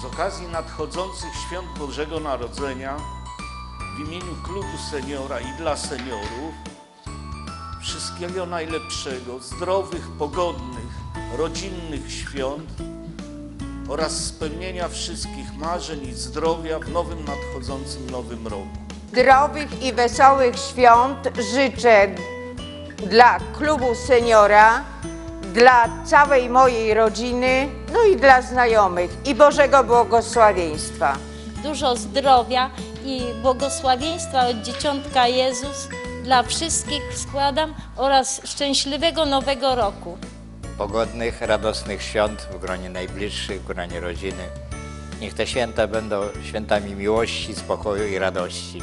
Z okazji nadchodzących świąt Bożego Narodzenia w imieniu Klubu Seniora i dla seniorów wszystkiego najlepszego, zdrowych, pogodnych, rodzinnych świąt oraz spełnienia wszystkich marzeń i zdrowia w nowym nadchodzącym nowym roku. Zdrowych i wesołych świąt życzę dla klubu seniora, dla całej mojej rodziny, no i dla znajomych i Bożego błogosławieństwa. dużo zdrowia i błogosławieństwa od Dzieciątka Jezus dla wszystkich składam oraz szczęśliwego nowego roku. pogodnych, radosnych świąt w gronie najbliższych, w gronie rodziny. Niech te święta będą świętami miłości, spokoju i radości.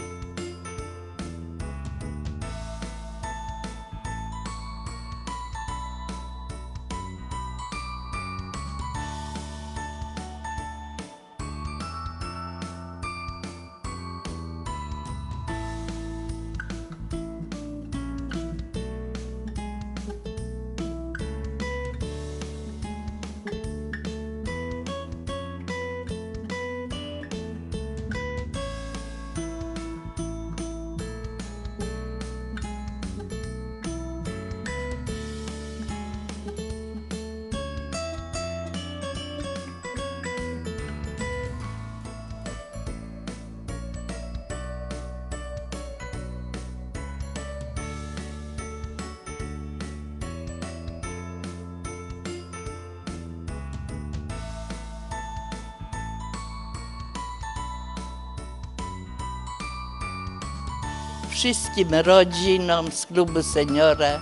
Wszystkim rodzinom z klubu seniora,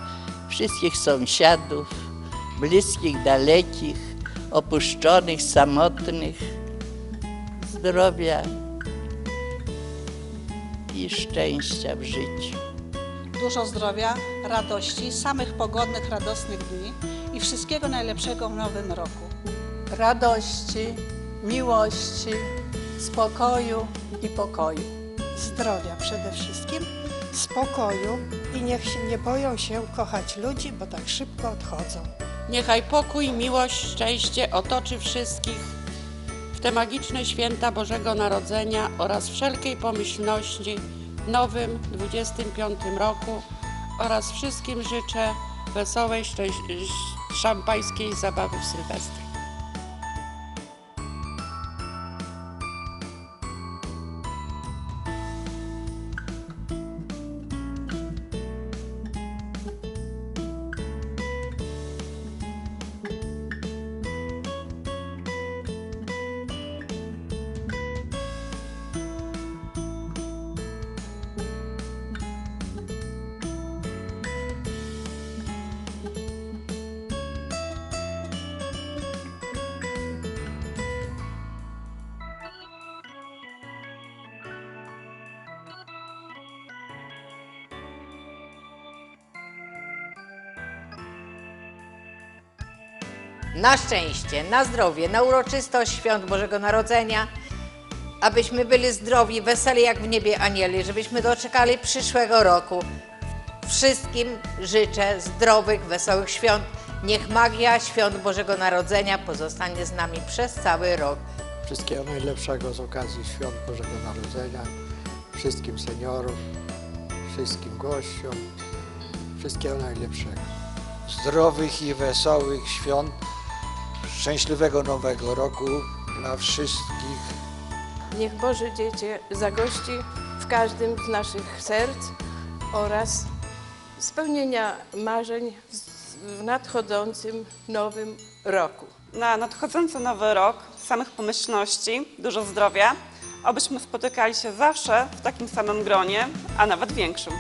wszystkich sąsiadów, bliskich, dalekich, opuszczonych, samotnych, zdrowia i szczęścia w życiu. dużo zdrowia, radości, samych pogodnych, radosnych dni i wszystkiego najlepszego w nowym roku. radości, miłości, spokoju i pokoju. Zdrowia przede wszystkim, spokoju i niech się nie boją się kochać ludzi, bo tak szybko odchodzą. Niechaj pokój, miłość, szczęście otoczy wszystkich w te magiczne święta Bożego Narodzenia oraz wszelkiej pomyślności w nowym 25 roku oraz wszystkim życzę wesołej, szampańskiej zabawy w Sylwestra. Na szczęście, na zdrowie, na uroczystość świąt Bożego Narodzenia, abyśmy byli zdrowi, weseli jak w niebie anieli, żebyśmy doczekali przyszłego roku. Wszystkim życzę zdrowych, wesołych świąt. Niech magia świąt Bożego Narodzenia pozostanie z nami przez cały rok. Wszystkiego najlepszego z okazji Świąt Bożego Narodzenia, wszystkim seniorom, wszystkim gościom, wszystkiego najlepszego. zdrowych i wesołych świąt, szczęśliwego nowego roku dla wszystkich. Niech Boże Dziecię zagości w każdym z naszych serc oraz spełnienia marzeń w- w nadchodzącym nowym roku. Na nadchodzący nowy rok samych pomyślności, dużo zdrowia, abyśmy spotykali się zawsze w takim samym gronie, a nawet większym.